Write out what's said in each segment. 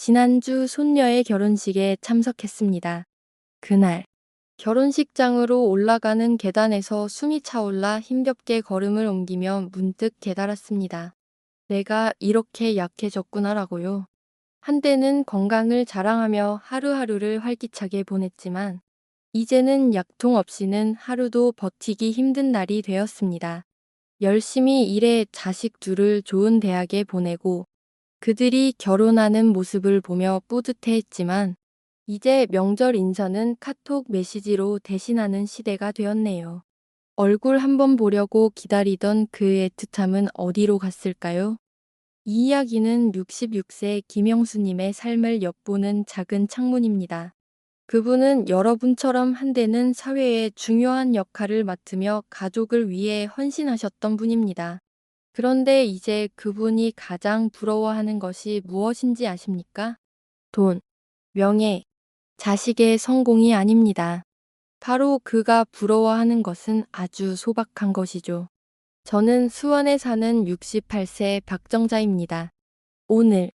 지난주 손녀의 결혼식에 참석했습니다. 그날 결혼식장으로 올라가는 계단에서 숨이 차올라 힘겹게 걸음을 옮기며 문득 깨달았습니다. 내가 이렇게 약해졌구나라고요. 한때는 건강을 자랑하며 하루하루를 활기차게 보냈지만 이제는 약통 없이는 하루도 버티기 힘든 날이 되었습니다. 열심히 일해 자식 둘을 좋은 대학에 보내고 그들이 결혼하는 모습을 보며 뿌듯해했지만 이제 명절 인사는 카톡 메시지로 대신하는 시대가 되었네요. 얼굴 한번 보려고 기다리던 그 애틋함은 어디로 갔을까요? 이 이야기는 66세 김영수님의 삶을 엿보는 작은 창문입니다. 그분은 여러분처럼 한때는 사회에 중요한 역할을 맡으며 가족을 위해 헌신하셨던 분입니다. 그런데 이제 그분이 가장 부러워하는 것이 무엇인지 아십니까? 돈, 명예, 자식의 성공이 아닙니다. 바로 그가 부러워하는 것은 아주 소박한 것이죠. 저는 수원에 사는 68세 박정자입니다. 오늘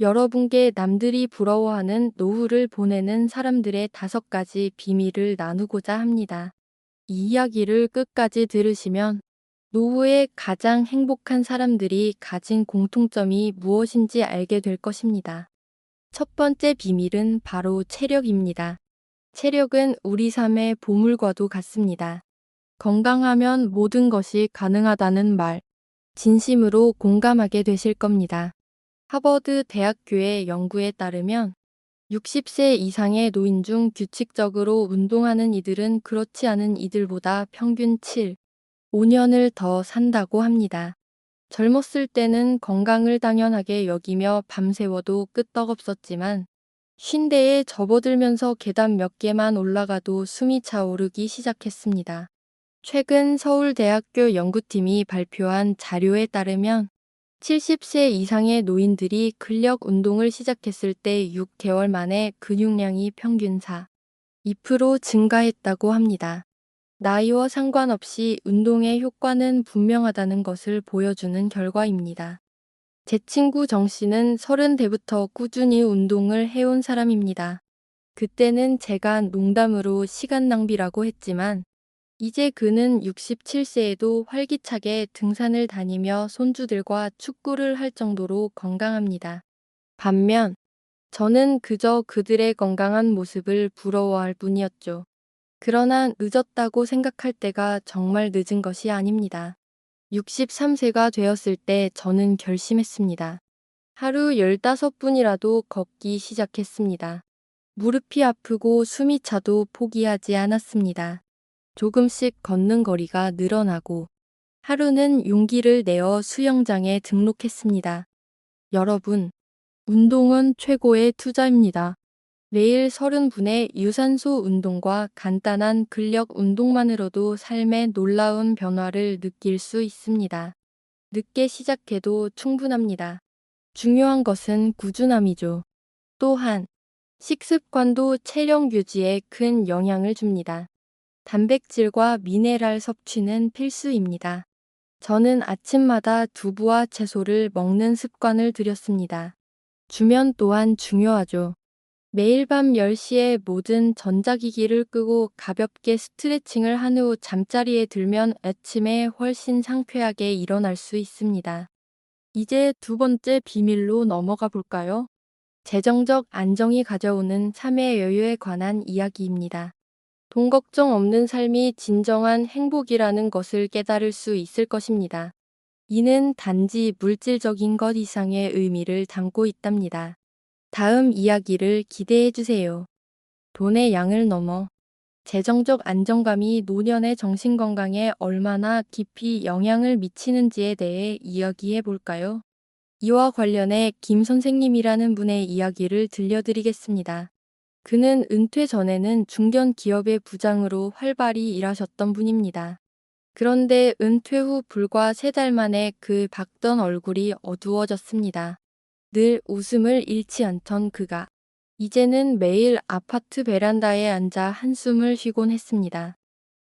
여러분께 남들이 부러워하는 노후를 보내는 사람들의 다섯 가지 비밀을 나누고자 합니다. 이 이야기를 끝까지 들으시면 노후에 가장 행복한 사람들이 가진 공통점이 무엇인지 알게 될 것입니다. 첫 번째 비밀은 바로 체력입니다. 체력은 우리 삶의 보물과도 같습니다. 건강하면 모든 것이 가능하다는 말, 진심으로 공감하게 되실 겁니다. 하버드 대학교의 연구에 따르면 60세 이상의 노인 중 규칙적으로 운동하는 이들은 그렇지 않은 이들보다 평균 7, 5년을 더 산다고 합니다. 젊었을 때는 건강을 당연하게 여기며 밤새워도 끄떡없었지만 쉰대에 접어들면서 계단 몇 개만 올라가도 숨이 차오르기 시작했습니다. 최근 서울대학교 연구팀이 발표한 자료에 따르면 70세 이상의 노인들이 근력 운동을 시작했을 때 6개월 만에 근육량이 평균 4, 2% 증가했다고 합니다. 나이와 상관없이 운동의 효과는 분명하다는 것을 보여주는 결과입니다. 제 친구 정 씨는 30대부터 꾸준히 운동을 해온 사람입니다. 그때는 제가 농담으로 시간 낭비라고 했지만 이제 그는 67세에도 활기차게 등산을 다니며 손주들과 축구를 할 정도로 건강합니다. 반면 저는 그저 그들의 건강한 모습을 부러워할 뿐이었죠. 그러나 늦었다고 생각할 때가 정말 늦은 것이 아닙니다. 63세가 되었을 때 저는 결심했습니다. 하루 15분이라도 걷기 시작했습니다. 무릎이 아프고 숨이 차도 포기하지 않았습니다. 조금씩 걷는 거리가 늘어나고 하루는 용기를 내어 수영장에 등록했습니다. 여러분, 운동은 최고의 투자입니다. 매일 30분의 유산소 운동과 간단한 근력 운동만으로도 삶의 놀라운 변화를 느낄 수 있습니다. 늦게 시작해도 충분합니다. 중요한 것은 꾸준함이죠. 또한 식습관도 체력 유지에 큰 영향을 줍니다. 단백질과 미네랄 섭취는 필수입니다. 저는 아침마다 두부와 채소를 먹는 습관을 들였습니다. 주면 또한 중요하죠. 매일 밤 10시에 모든 전자기기를 끄고 가볍게 스트레칭을 한 후 잠자리에 들면 아침에 훨씬 상쾌하게 일어날 수 있습니다. 이제 두 번째 비밀로 넘어가 볼까요? 재정적 안정이 가져오는 삶의 여유에 관한 이야기입니다. 돈 걱정 없는 삶이 진정한 행복이라는 것을 깨달을 수 있을 것입니다. 이는 단지 물질적인 것 이상의 의미를 담고 있답니다. 다음 이야기를 기대해 주세요. 돈의 양을 넘어 재정적 안정감이 노년의 정신건강에 얼마나 깊이 영향을 미치는지에 대해 이야기해 볼까요? 이와 관련해 김 선생님이라는 분의 이야기를 들려드리겠습니다. 그는 은퇴 전에는 중견 기업의 부장으로 활발히 일하셨던 분입니다. 그런데 은퇴 후 불과 세 달 만에 그 밝던 얼굴이 어두워졌습니다. 늘 웃음을 잃지 않던 그가 이제는 매일 아파트 베란다에 앉아 한숨을 쉬곤 했습니다.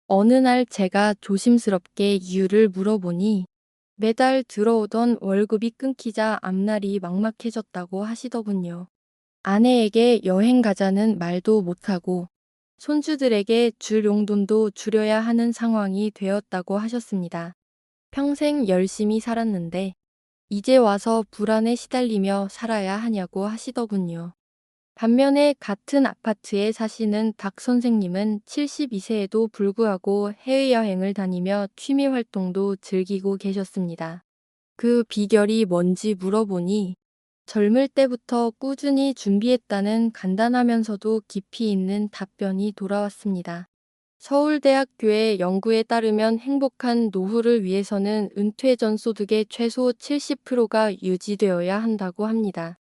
어느 날 제가 조심스럽게 이유를 물어보니 매달 들어오던 월급이 끊기자 앞날이 막막해졌다고 하시더군요. 아내에게 여행 가자는 말도 못하고 손주들에게 줄 용돈도 줄여야 하는 상황이 되었다고 하셨습니다. 평생 열심히 살았는데 이제 와서 불안에 시달리며 살아야 하냐고 하시더군요. 반면에 같은 아파트에 사시는 박 선생님은 72세에도 불구하고 해외여행을 다니며 취미 활동도 즐기고 계셨습니다. 그 비결이 뭔지 물어보니 젊을 때부터 꾸준히 준비했다는 간단하면서도 깊이 있는 답변이 돌아왔습니다. 서울대학교의 연구에 따르면 행복한 노후를 위해서는 은퇴 전 소득의 최소 70%가 유지되어야 한다고 합니다.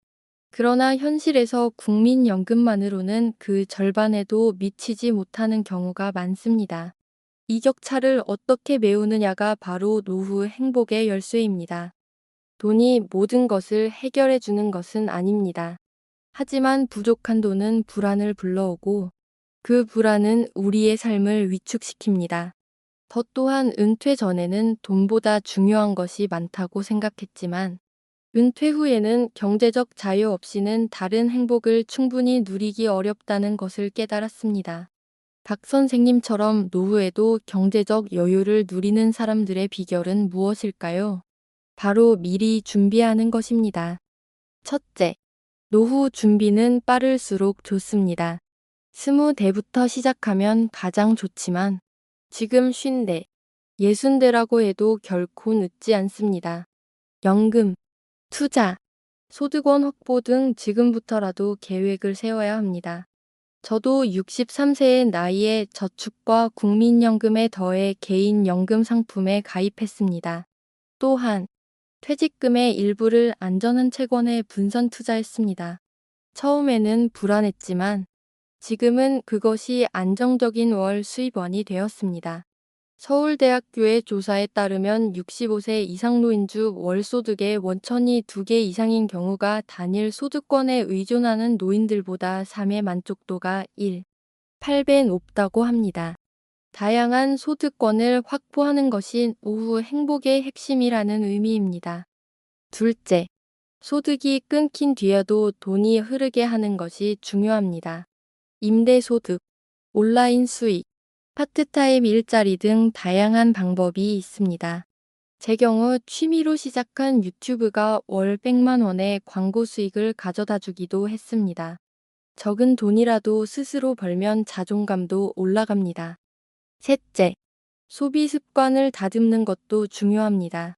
그러나 현실에서 국민연금만으로는 그 절반에도 미치지 못하는 경우가 많습니다. 이 격차를 어떻게 메우느냐가 바로 노후 행복의 열쇠입니다. 돈이 모든 것을 해결해 주는 것은 아닙니다. 하지만 부족한 돈은 불안을 불러오고 그 불안은 우리의 삶을 위축시킵니다. 저 또한 은퇴 전에는 돈보다 중요한 것이 많다고 생각했지만 은퇴 후에는 경제적 자유 없이는 다른 행복을 충분히 누리기 어렵다는 것을 깨달았습니다. 박 선생님처럼 노후에도 경제적 여유를 누리는 사람들의 비결은 무엇일까요? 바로 미리 준비하는 것입니다. 첫째, 노후 준비는 빠를수록 좋습니다. 스무 대부터 시작하면 가장 좋지만 지금 쉰대, 예순대라고 해도 결코 늦지 않습니다. 연금, 투자, 소득원 확보 등 지금부터라도 계획을 세워야 합니다. 저도 63세의 나이에 저축과 국민연금에 더해 개인연금 상품에 가입했습니다. 또한 퇴직금의 일부를 안전한 채권에 분산 투자했습니다. 처음에는 불안했지만 지금은 그것이 안정적인 월 수입원이 되었습니다. 서울대학교의 조사에 따르면 65세 이상 노인주 월소득의 원천이 2개 이상인 경우가 단일 소득권에 의존하는 노인들보다 삶의 만족도가 1, 8배 높다고 합니다. 다양한 소득권을 확보하는 것이 오후 행복의 핵심이라는 의미입니다. 둘째, 소득이 끊긴 뒤에도 돈이 흐르게 하는 것이 중요합니다. 임대소득, 온라인 수익, 파트타임 일자리 등 다양한 방법이 있습니다. 제 경우 취미로 시작한 유튜브가 월 100만 원의 광고 수익을 가져다 주기도 했습니다. 적은 돈이라도 스스로 벌면 자존감도 올라갑니다. 셋째, 소비 습관을 다듬는 것도 중요합니다.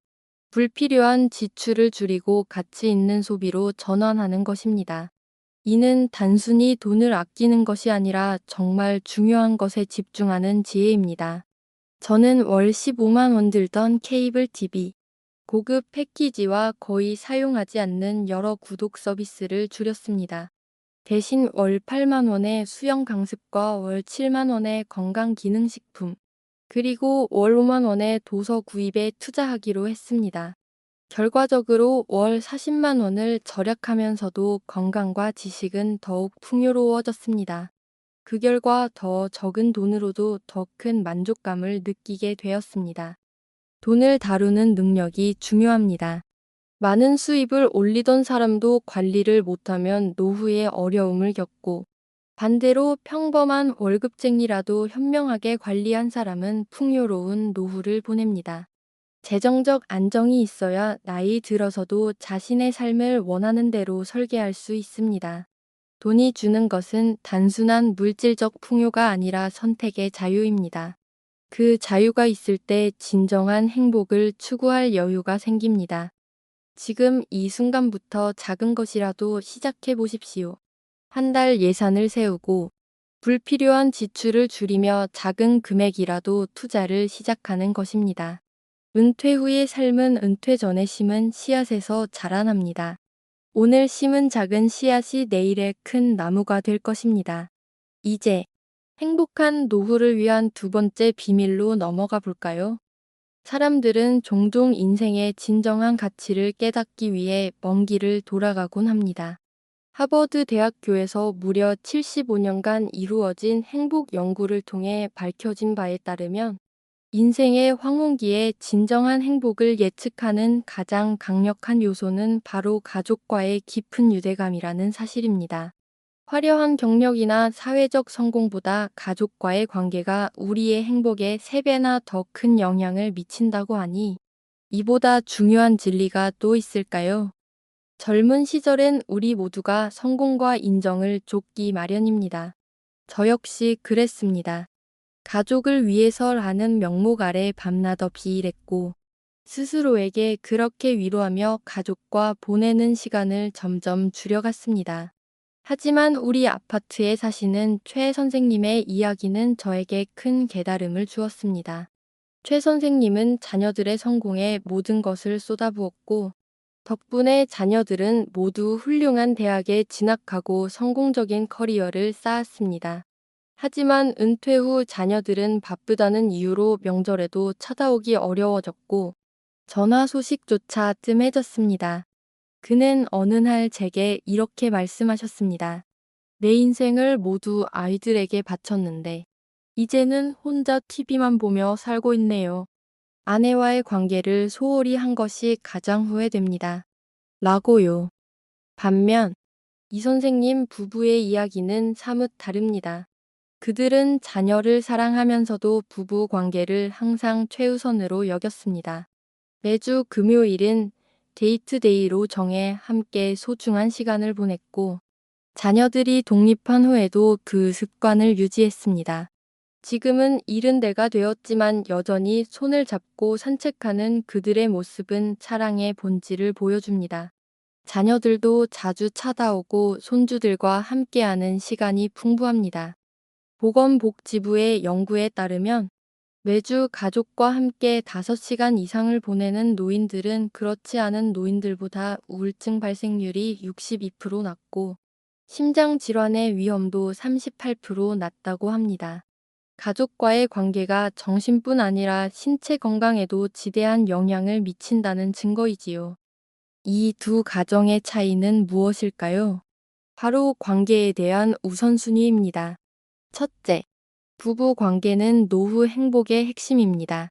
불필요한 지출을 줄이고 가치 있는 소비로 전환하는 것입니다. 이는 단순히 돈을 아끼는 것이 아니라 정말 중요한 것에 집중하는 지혜입니다. 저는 월 15만 원 들던 케이블 TV, 고급 패키지와 거의 사용하지 않는 여러 구독 서비스를 줄였습니다. 대신 월 8만 원의 수영 강습과 월 7만 원의 건강 기능식품, 그리고 월 5만 원의 도서 구입에 투자하기로 했습니다. 결과적으로 월 40만 원을 절약하면서도 건강과 지식은 더욱 풍요로워졌습니다. 그 결과 더 적은 돈으로도 더 큰 만족감을 느끼게 되었습니다. 돈을 다루는 능력이 중요합니다. 많은 수입을 올리던 사람도 관리를 못하면 노후에 어려움을 겪고 반대로 평범한 월급쟁이라도 현명하게 관리한 사람은 풍요로운 노후를 보냅니다. 재정적 안정이 있어야 나이 들어서도 자신의 삶을 원하는 대로 설계할 수 있습니다. 돈이 주는 것은 단순한 물질적 풍요가 아니라 선택의 자유입니다. 그 자유가 있을 때 진정한 행복을 추구할 여유가 생깁니다. 지금 이 순간부터 작은 것이라도 시작해 보십시오. 한 달 예산을 세우고 불필요한 지출을 줄이며 작은 금액이라도 투자를 시작하는 것입니다. 은퇴 후의 삶은 은퇴 전에 심은 씨앗에서 자라납니다. 오늘 심은 작은 씨앗이 내일의 큰 나무가 될 것입니다. 이제 행복한 노후를 위한 두 번째 비밀로 넘어가 볼까요? 사람들은 종종 인생의 진정한 가치를 깨닫기 위해 먼 길을 돌아가곤 합니다. 하버드 대학교에서 무려 75년간 이루어진 행복 연구를 통해 밝혀진 바에 따르면 인생의 황혼기에 진정한 행복을 예측하는 가장 강력한 요소는 바로 가족과의 깊은 유대감이라는 사실입니다. 화려한 경력이나 사회적 성공보다 가족과의 관계가 우리의 행복에 3배나 더 큰 영향을 미친다고 하니 이보다 중요한 진리가 또 있을까요? 젊은 시절엔 우리 모두가 성공과 인정을 쫓기 마련입니다. 저 역시 그랬습니다. 가족을 위해서라는 명목 아래 밤낮 없이 일했고 스스로에게 그렇게 위로하며 가족과 보내는 시간을 점점 줄여갔습니다. 하지만 우리 아파트에 사시는 최 선생님의 이야기는 저에게 큰 깨달음을 주었습니다. 최 선생님은 자녀들의 성공에 모든 것을 쏟아부었고 덕분에 자녀들은 모두 훌륭한 대학에 진학하고 성공적인 커리어를 쌓았습니다. 하지만 은퇴 후 자녀들은 바쁘다는 이유로 명절에도 찾아오기 어려워졌고 전화 소식조차 뜸해졌습니다. 그는 어느 날 제게 이렇게 말씀하셨습니다. 내 인생을 모두 아이들에게 바쳤는데 이제는 혼자 TV만 보며 살고 있네요. 아내와의 관계를 소홀히 한 것이 가장 후회됩니다. 라고요. 반면 이 선생님 부부의 이야기는 사뭇 다릅니다. 그들은 자녀를 사랑하면서도 부부 관계를 항상 최우선으로 여겼습니다. 매주 금요일은 데이트데이로 정해 함께 소중한 시간을 보냈고 자녀들이 독립한 후에도 그 습관을 유지했습니다. 지금은 이른 대가 되었지만 여전히 손을 잡고 산책하는 그들의 모습은 사랑의 본질을 보여줍니다. 자녀들도 자주 찾아오고 손주들과 함께하는 시간이 풍부합니다. 보건복지부의 연구에 따르면 매주 가족과 함께 5시간 이상을 보내는 노인들은 그렇지 않은 노인들보다 우울증 발생률이 62% 낮고 심장 질환의 위험도 38% 낮다고 합니다. 가족과의 관계가 정신뿐 아니라 신체 건강에도 지대한 영향을 미친다는 증거이지요. 이 두 가정의 차이는 무엇일까요? 바로 관계에 대한 우선순위입니다. 첫째, 부부 관계는 노후 행복의 핵심입니다.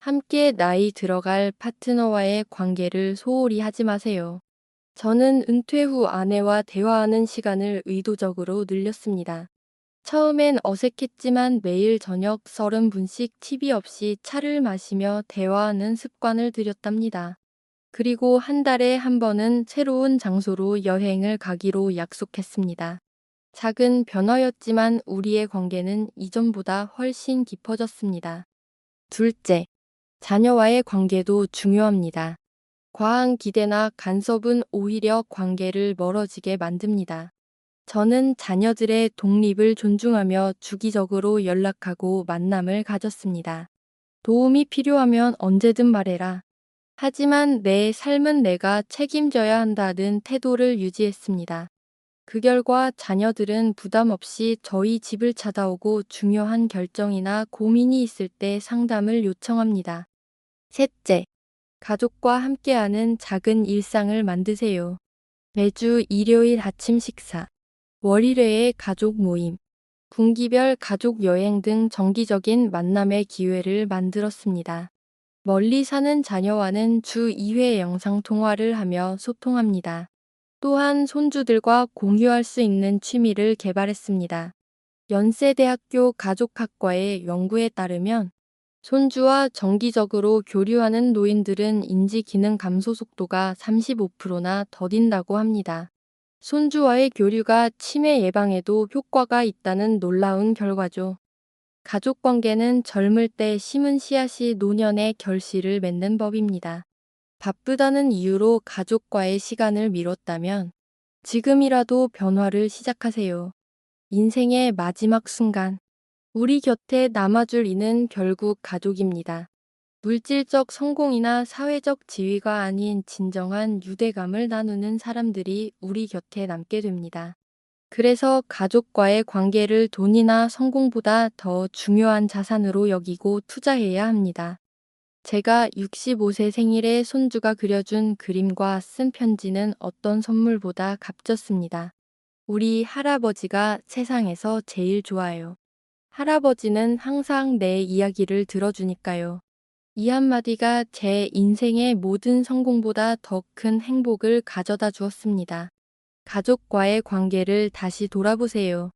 함께 나이 들어갈 파트너와의 관계를 소홀히 하지 마세요. 저는 은퇴 후 아내와 대화하는 시간을 의도적으로 늘렸습니다. 처음엔 어색했지만 매일 저녁 30분씩 TV 없이 차를 마시며 대화하는 습관을 들였답니다. 그리고 한 달에 한 번은 새로운 장소로 여행을 가기로 약속했습니다. 작은 변화였지만 우리의 관계는 이전보다 훨씬 깊어졌습니다. 둘째, 자녀와의 관계도 중요합니다. 과한 기대나 간섭은 오히려 관계를 멀어지게 만듭니다. 저는 자녀들의 독립을 존중하며 주기적으로 연락하고 만남을 가졌습니다. 도움이 필요하면 언제든 말해라. 하지만 내 삶은 내가 책임져야 한다는 태도를 유지했습니다. 그 결과 자녀들은 부담 없이 저희 집을 찾아오고 중요한 결정이나 고민이 있을 때 상담을 요청합니다. 셋째, 가족과 함께하는 작은 일상을 만드세요. 매주 일요일 아침 식사, 월일회의 가족 모임, 분기별 가족 여행 등 정기적인 만남의 기회를 만들었습니다. 멀리 사는 자녀와는 주 2회 영상 통화를 하며 소통합니다. 또한 손주들과 공유할 수 있는 취미를 개발했습니다. 연세대학교 가족학과의 연구에 따르면 손주와 정기적으로 교류하는 노인들은 인지 기능 감소 속도가 35%나 더딘다고 합니다. 손주와의 교류가 치매 예방에도 효과가 있다는 놀라운 결과죠. 가족 관계는 젊을 때 심은 씨앗이 노년의 결실을 맺는 법입니다. 바쁘다는 이유로 가족과의 시간을 미뤘다면 지금이라도 변화를 시작하세요. 인생의 마지막 순간, 우리 곁에 남아줄 이는 결국 가족입니다. 물질적 성공이나 사회적 지위가 아닌 진정한 유대감을 나누는 사람들이 우리 곁에 남게 됩니다. 그래서 가족과의 관계를 돈이나 성공보다 더 중요한 자산으로 여기고 투자해야 합니다. 제가 65세 생일에 손주가 그려준 그림과 쓴 편지는 어떤 선물보다 값졌습니다. 우리 할아버지가 세상에서 제일 좋아요. 할아버지는 항상 내 이야기를 들어주니까요. 이 한마디가 제 인생의 모든 성공보다 더 큰 행복을 가져다 주었습니다. 가족과의 관계를 다시 돌아보세요.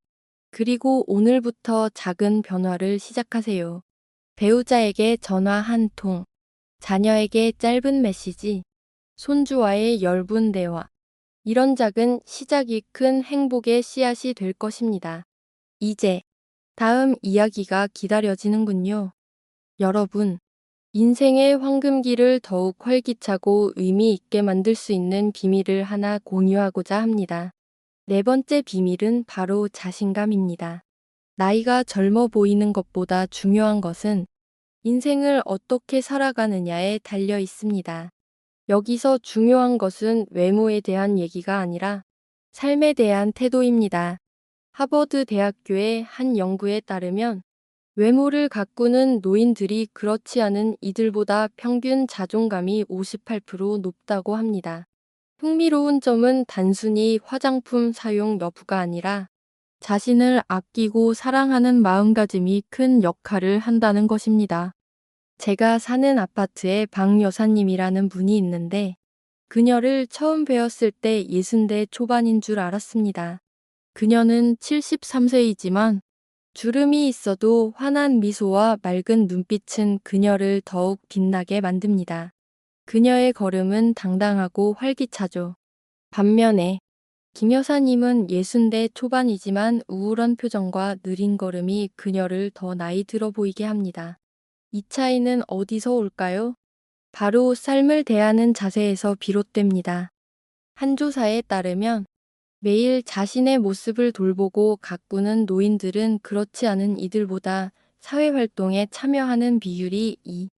그리고 오늘부터 작은 변화를 시작하세요. 배우자에게 전화 한 통, 자녀에게 짧은 메시지, 손주와의 열분 대화. 이런 작은 시작이 큰 행복의 씨앗이 될 것입니다. 이제 다음 이야기가 기다려지는군요. 여러분, 인생의 황금기를 더욱 활기차고 의미 있게 만들 수 있는 비밀을 하나 공유하고자 합니다. 네 번째 비밀은 바로 자신감입니다. 나이가 젊어 보이는 것보다 중요한 것은 인생을 어떻게 살아가느냐에 달려 있습니다. 여기서 중요한 것은 외모에 대한 얘기가 아니라 삶에 대한 태도입니다. 하버드 대학교의 한 연구에 따르면 외모를 가꾸는 노인들이 그렇지 않은 이들보다 평균 자존감이 58% 높다고 합니다. 흥미로운 점은 단순히 화장품 사용 여부가 아니라 자신을 아끼고 사랑하는 마음가짐이 큰 역할을 한다는 것입니다. 제가 사는 아파트에 박 여사님이라는 분이 있는데 그녀를 처음 뵈었을 때 60대 초반인 줄 알았습니다. 그녀는 73세이지만 주름이 있어도 환한 미소와 맑은 눈빛은 그녀를 더욱 빛나게 만듭니다. 그녀의 걸음은 당당하고 활기차죠. 반면에 김 여사님은 60대 초반이지만 우울한 표정과 느린 걸음이 그녀를 더 나이 들어 보이게 합니다. 이 차이는 어디서 올까요? 바로 삶을 대하는 자세에서 비롯됩니다. 한 조사에 따르면 매일 자신의 모습을 돌보고 가꾸는 노인들은 그렇지 않은 이들보다 사회활동에 참여하는 비율이 2,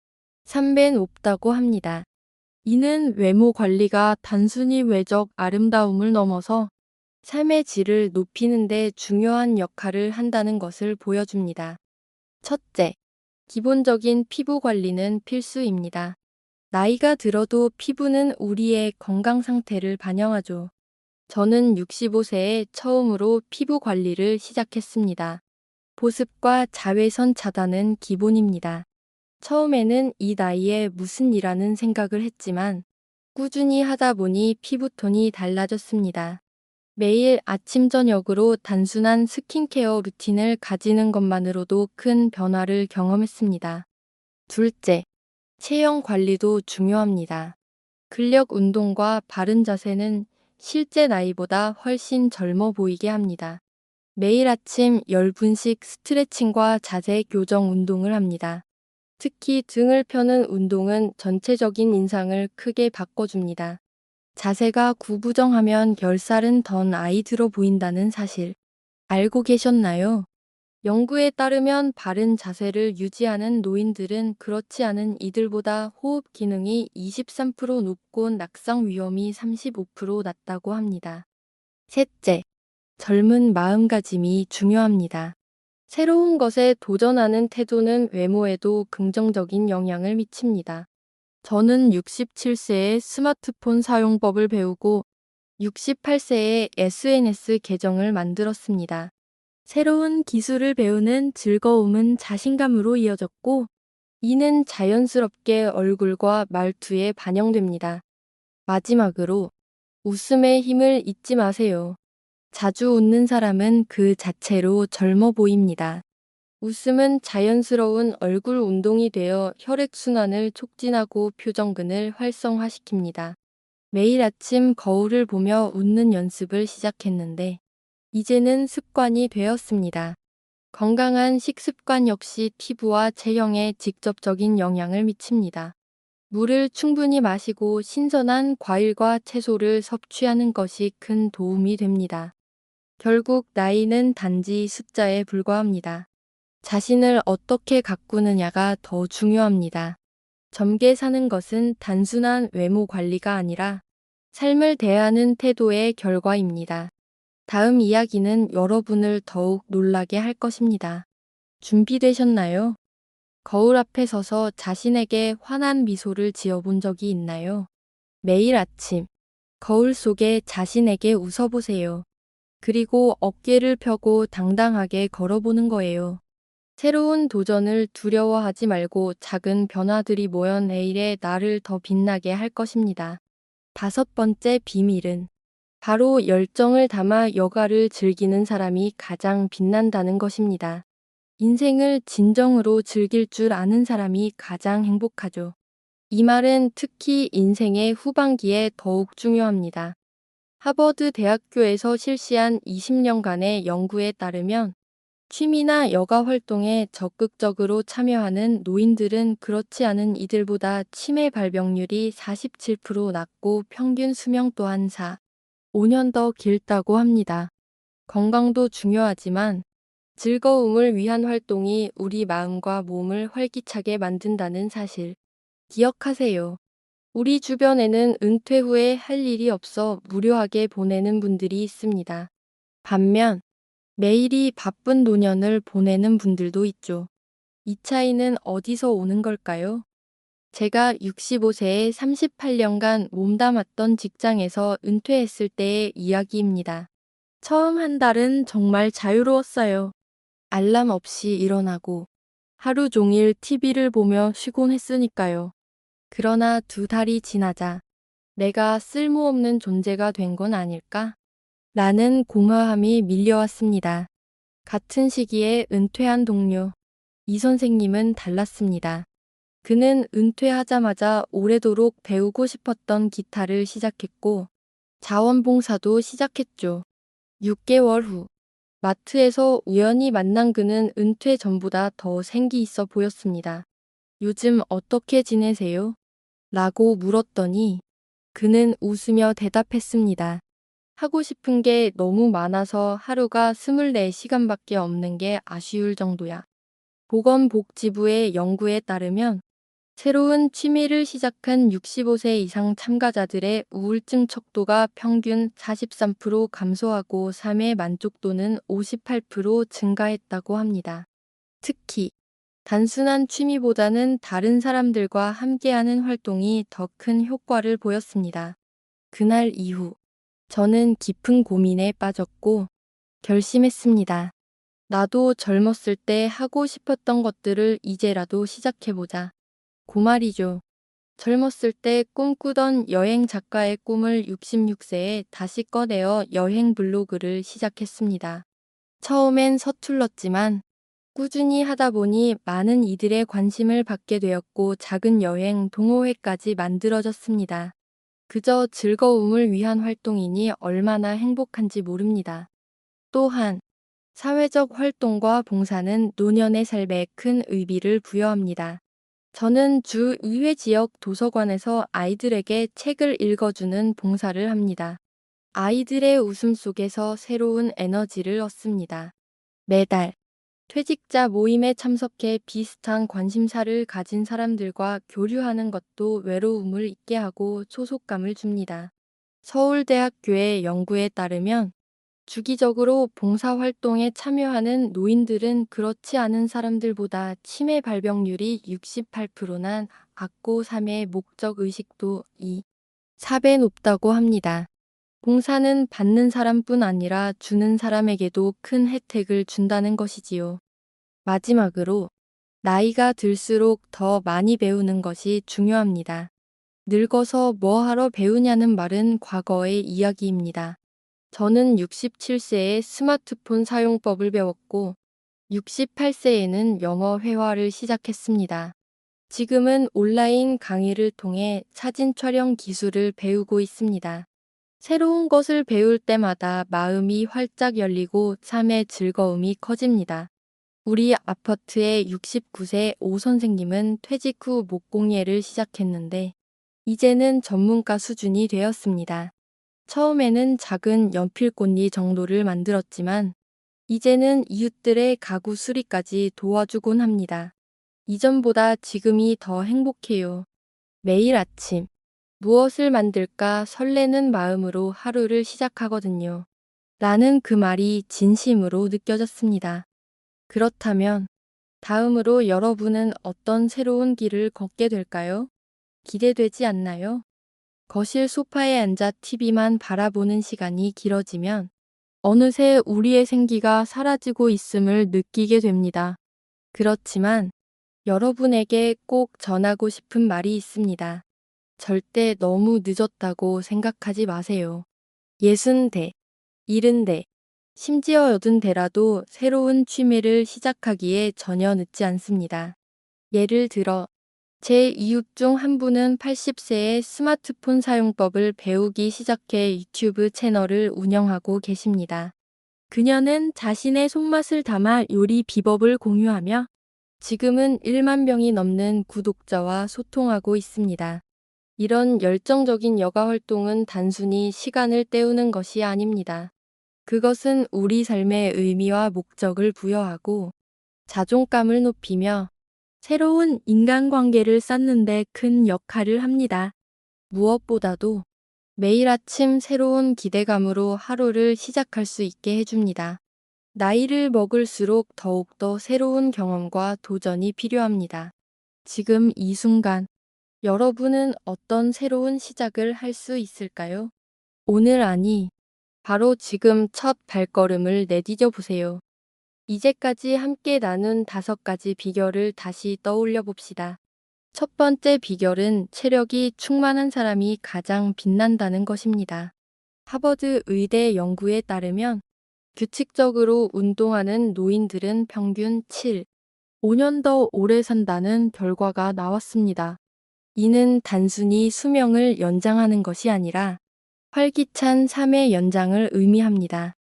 3배 높다고 합니다. 이는 외모 관리가 단순히 외적 아름다움을 넘어서 삶의 질을 높이는 데 중요한 역할을 한다는 것을 보여줍니다. 첫째, 기본적인 피부 관리는 필수입니다. 나이가 들어도 피부는 우리의 건강 상태를 반영하죠. 저는 65세에 처음으로 피부 관리를 시작했습니다. 보습과 자외선 차단은 기본입니다. 처음에는 이 나이에 무슨 일하는 생각을 했지만 꾸준히 하다 보니 피부톤이 달라졌습니다. 매일 아침 저녁으로 단순한 스킨케어 루틴을 가지는 것만으로도 큰 변화를 경험했습니다. 둘째, 체형 관리도 중요합니다. 근력 운동과 바른 자세는 실제 나이보다 훨씬 젊어 보이게 합니다. 매일 아침 10분씩 스트레칭과 자세 교정 운동을 합니다. 특히 등을 펴는 운동은 전체적인 인상을 크게 바꿔줍니다. 자세가 구부정하면 10살은 더 나이 들어 보인다는 사실 알고 계셨나요? 연구에 따르면 바른 자세를 유지하는 노인들은 그렇지 않은 이들보다 호흡 기능이 23% 높고 낙상 위험이 35% 낮다고 합니다. 셋째, 젊은 마음가짐이 중요합니다. 새로운 것에 도전하는 태도는 외모에도 긍정적인 영향을 미칩니다. 저는 67세에 스마트폰 사용법을 배우고 68세에 SNS 계정을 만들었습니다. 새로운 기술을 배우는 즐거움은 자신감으로 이어졌고, 이는 자연스럽게 얼굴과 말투에 반영됩니다. 마지막으로, 웃음의 힘을 잊지 마세요. 자주 웃는 사람은 그 자체로 젊어 보입니다. 웃음은 자연스러운 얼굴 운동이 되어 혈액순환을 촉진하고 표정근을 활성화시킵니다. 매일 아침 거울을 보며 웃는 연습을 시작했는데, 이제는 습관이 되었습니다. 건강한 식습관 역시 피부와 체형에 직접적인 영향을 미칩니다. 물을 충분히 마시고 신선한 과일과 채소를 섭취하는 것이 큰 도움이 됩니다. 결국 나이는 단지 숫자에 불과합니다. 자신을 어떻게 가꾸느냐가 더 중요합니다. 젊게 사는 것은 단순한 외모 관리가 아니라 삶을 대하는 태도의 결과입니다. 다음 이야기는 여러분을 더욱 놀라게 할 것입니다. 준비되셨나요? 거울 앞에 서서 자신에게 환한 미소를 지어본 적이 있나요? 매일 아침 거울 속에 자신에게 웃어보세요. 그리고 어깨를 펴고 당당하게 걸어보는 거예요. 새로운 도전을 두려워하지 말고 작은 변화들이 모여 내일의 나를 더 빛나게 할 것입니다. 다섯 번째 비밀은 바로 열정을 담아 여가를 즐기는 사람이 가장 빛난다는 것입니다. 인생을 진정으로 즐길 줄 아는 사람이 가장 행복하죠. 이 말은 특히 인생의 후반기에 더욱 중요합니다. 하버드 대학교에서 실시한 20년간의 연구에 따르면 취미나 여가 활동에 적극적으로 참여하는 노인들은 그렇지 않은 이들보다 치매 발병률이 47% 낮고 평균 수명 또한 4, 5년 더 길다고 합니다. 건강도 중요하지만 즐거움을 위한 활동이 우리 마음과 몸을 활기차게 만든다는 사실 기억하세요. 우리 주변에는 은퇴 후에 할 일이 없어 무료하게 보내는 분들이 있습니다. 반면 매일이 바쁜 노년을 보내는 분들도 있죠. 이 차이는 어디서 오는 걸까요? 제가 65세에 38년간 몸담았던 직장에서 은퇴했을 때의 이야기입니다. 처음 한 달은 정말 자유로웠어요. 알람 없이 일어나고 하루 종일 TV를 보며 쉬곤 했으니까요. 그러나 두 달이 지나자 내가 쓸모없는 존재가 된 건 아닐까? 라는 공허함이 밀려왔습니다. 같은 시기에 은퇴한 동료. 이 선생님은 달랐습니다. 그는 은퇴하자마자 오래도록 배우고 싶었던 기타를 시작했고 자원봉사도 시작했죠. 6개월 후 마트에서 우연히 만난 그는 은퇴 전보다 더 생기 있어 보였습니다. 요즘 어떻게 지내세요? 라고 물었더니 그는 웃으며 대답했습니다. 하고 싶은 게 너무 많아서 하루가 24시간밖에 없는 게 아쉬울 정도야. 보건복지부의 연구에 따르면 새로운 취미를 시작한 65세 이상 참가자들의 우울증 척도가 평균 43% 감소하고 삶의 만족도는 58% 증가했다고 합니다. 특히 단순한 취미보다는 다른 사람들과 함께하는 활동이 더 큰 효과를 보였습니다. 그날 이후 저는 깊은 고민에 빠졌고 결심했습니다. 나도 젊었을 때 하고 싶었던 것들을 이제라도 시작해보자. 고 말이죠. 젊었을 때 꿈꾸던 여행 작가의 꿈을 66세에 다시 꺼내어 여행 블로그를 시작했습니다. 처음엔 서툴렀지만 꾸준히 하다 보니 많은 이들의 관심을 받게 되었고 작은 여행 동호회까지 만들어졌습니다. 그저 즐거움을 위한 활동이니 얼마나 행복한지 모릅니다. 또한 사회적 활동과 봉사는 노년의 삶에 큰 의미를 부여합니다. 저는 주 의회 지역 도서관에서 아이들에게 책을 읽어주는 봉사를 합니다. 아이들의 웃음 속에서 새로운 에너지를 얻습니다. 매달 퇴직자 모임에 참석해 비슷한 관심사를 가진 사람들과 교류하는 것도 외로움을 잊게 하고 소속감을 줍니다. 서울대학교의 연구에 따르면 주기적으로 봉사활동에 참여하는 노인들은 그렇지 않은 사람들보다 치매 발병률이 68%나 악고 삶의 목적 의식도 2, 4배 높다고 합니다. 봉사는 받는 사람뿐 아니라 주는 사람에게도 큰 혜택을 준다는 것이지요. 마지막으로 나이가 들수록 더 많이 배우는 것이 중요합니다. 늙어서 뭐 하러 배우냐는 말은 과거의 이야기입니다. 저는 67세에 스마트폰 사용법을 배웠고 68세에는 영어 회화를 시작했습니다. 지금은 온라인 강의를 통해 사진 촬영 기술을 배우고 있습니다. 새로운 것을 배울 때마다 마음이 활짝 열리고 삶의 즐거움이 커집니다. 우리 아파트의 69세 오 선생님은 퇴직 후 목공예를 시작했는데 이제는 전문가 수준이 되었습니다. 처음에는 작은 연필꽃잎 정도를 만들었지만 이제는 이웃들의 가구 수리까지 도와주곤 합니다. 이전보다 지금이 더 행복해요. 매일 아침 무엇을 만들까 설레는 마음으로 하루를 시작하거든요. 라는 그 말이 진심으로 느껴졌습니다. 그렇다면 다음으로 여러분은 어떤 새로운 길을 걷게 될까요? 기대되지 않나요? 거실 소파에 앉아 TV만 바라보는 시간이 길어지면 어느새 우리의 생기가 사라지고 있음을 느끼게 됩니다. 그렇지만 여러분에게 꼭 전하고 싶은 말이 있습니다. 절대 너무 늦었다고 생각하지 마세요. 예순 대, 일흔 대, 심지어 여든 대라도 새로운 취미를 시작하기에 전혀 늦지 않습니다. 예를 들어, 제 이웃 중 한 분은 80세에 스마트폰 사용법을 배우기 시작해 유튜브 채널을 운영하고 계십니다. 그녀는 자신의 손맛을 담아 요리 비법을 공유하며 지금은 1만 명이 넘는 구독자와 소통하고 있습니다. 이런 열정적인 여가 활동은 단순히 시간을 때우는 것이 아닙니다. 그것은 우리 삶의 의미와 목적을 부여하고 자존감을 높이며 새로운 인간관계를 쌓는데 큰 역할을 합니다. 무엇보다도 매일 아침 새로운 기대감으로 하루를 시작할 수 있게 해줍니다. 나이를 먹을수록 더욱더 새로운 경험과 도전이 필요합니다. 지금 이 순간 여러분은 어떤 새로운 시작을 할 수 있을까요? 오늘 아니, 바로 지금 첫 발걸음을 내디뎌 보세요. 이제까지 함께 나눈 다섯 가지 비결을 다시 떠올려 봅시다. 첫 번째 비결은 체력이 충만한 사람이 가장 빛난다는 것입니다. 하버드 의대 연구에 따르면 규칙적으로 운동하는 노인들은 평균 7, 5년 더 오래 산다는 결과가 나왔습니다. 이는 단순히 수명을 연장하는 것이 아니라 활기찬 삶의 연장을 의미합니다.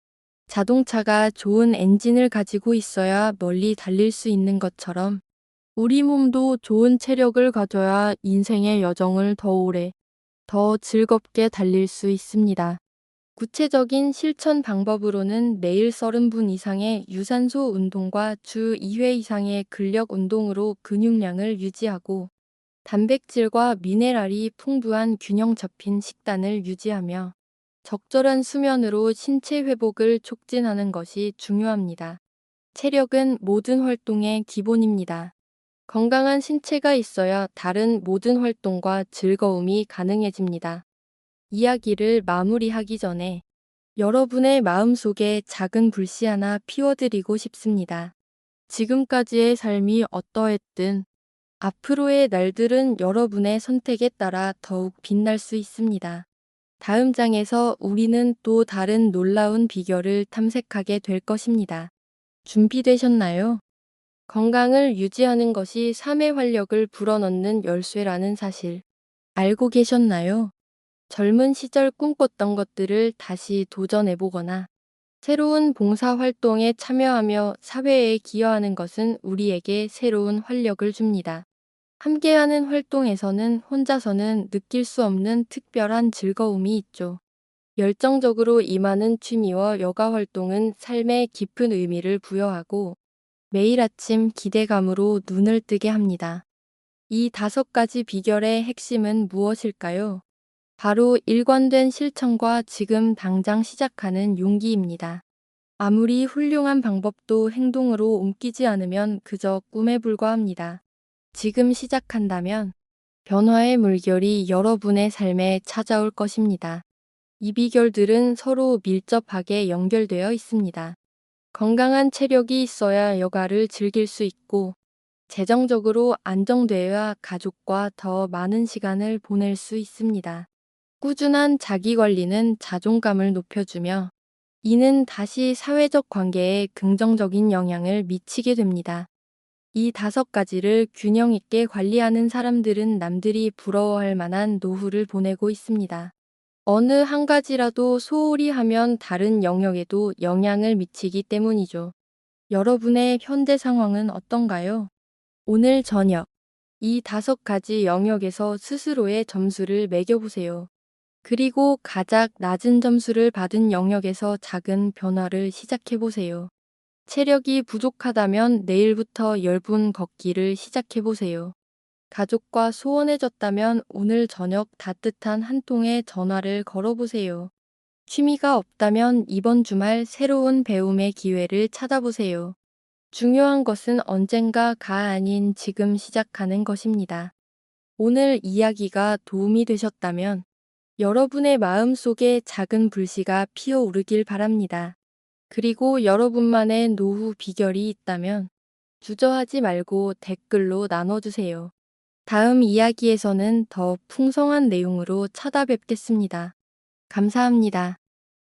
자동차가 좋은 엔진을 가지고 있어야 멀리 달릴 수 있는 것처럼 우리 몸도 좋은 체력을 가져야 인생의 여정을 더 오래, 더 즐겁게 달릴 수 있습니다. 구체적인 실천 방법으로는 매일 30분 이상의 유산소 운동과 주 2회 이상의 근력 운동으로 근육량을 유지하고 단백질과 미네랄이 풍부한 균형 잡힌 식단을 유지하며 적절한 수면으로 신체 회복을 촉진하는 것이 중요합니다. 체력은 모든 활동의 기본입니다. 건강한 신체가 있어야 다른 모든 활동과 즐거움이 가능해집니다. 이야기를 마무리하기 전에 여러분의 마음속에 작은 불씨 하나 피워드리고 싶습니다. 지금까지의 삶이 어떠했든 앞으로의 날들은 여러분의 선택에 따라 더욱 빛날 수 있습니다. 다음 장에서 우리는 또 다른 놀라운 비결을 탐색하게 될 것입니다. 준비되셨나요? 건강을 유지하는 것이 삶의 활력을 불어넣는 열쇠라는 사실 알고 계셨나요? 젊은 시절 꿈꿨던 것들을 다시 도전해보거나 새로운 봉사 활동에 참여하며 사회에 기여하는 것은 우리에게 새로운 활력을 줍니다. 함께하는 활동에서는 혼자서는 느낄 수 없는 특별한 즐거움이 있죠. 열정적으로 임하는 취미와 여가 활동은 삶에 깊은 의미를 부여하고 매일 아침 기대감으로 눈을 뜨게 합니다. 이 다섯 가지 비결의 핵심은 무엇일까요? 바로 일관된 실천과 지금 당장 시작하는 용기입니다. 아무리 훌륭한 방법도 행동으로 옮기지 않으면 그저 꿈에 불과합니다. 지금 시작한다면 변화의 물결이 여러분의 삶에 찾아올 것입니다. 이 비결들은 서로 밀접하게 연결되어 있습니다. 건강한 체력이 있어야 여가를 즐길 수 있고, 재정적으로 안정되어야 가족과 더 많은 시간을 보낼 수 있습니다. 꾸준한 자기 관리는 자존감을 높여주며, 이는 다시 사회적 관계에 긍정적인 영향을 미치게 됩니다. 이 다섯 가지를 균형 있게 관리하는 사람들은 남들이 부러워할 만한 노후를 보내고 있습니다. 어느 한 가지라도 소홀히 하면 다른 영역에도 영향을 미치기 때문이죠. 여러분의 현재 상황은 어떤가요? 오늘 저녁 이 다섯 가지 영역에서 스스로의 점수를 매겨보세요. 그리고 가장 낮은 점수를 받은 영역에서 작은 변화를 시작해보세요. 체력이 부족하다면 내일부터 10분 걷기를 시작해보세요. 가족과 소원해졌다면 오늘 저녁 따뜻한 한 통의 전화를 걸어보세요. 취미가 없다면 이번 주말 새로운 배움의 기회를 찾아보세요. 중요한 것은 언젠가가 아닌 지금 시작하는 것입니다. 오늘 이야기가 도움이 되셨다면 여러분의 마음 속에 작은 불씨가 피어오르길 바랍니다. 그리고 여러분만의 노후 비결이 있다면 주저하지 말고 댓글로 나눠주세요. 다음 이야기에서는 더 풍성한 내용으로 찾아뵙겠습니다. 감사합니다.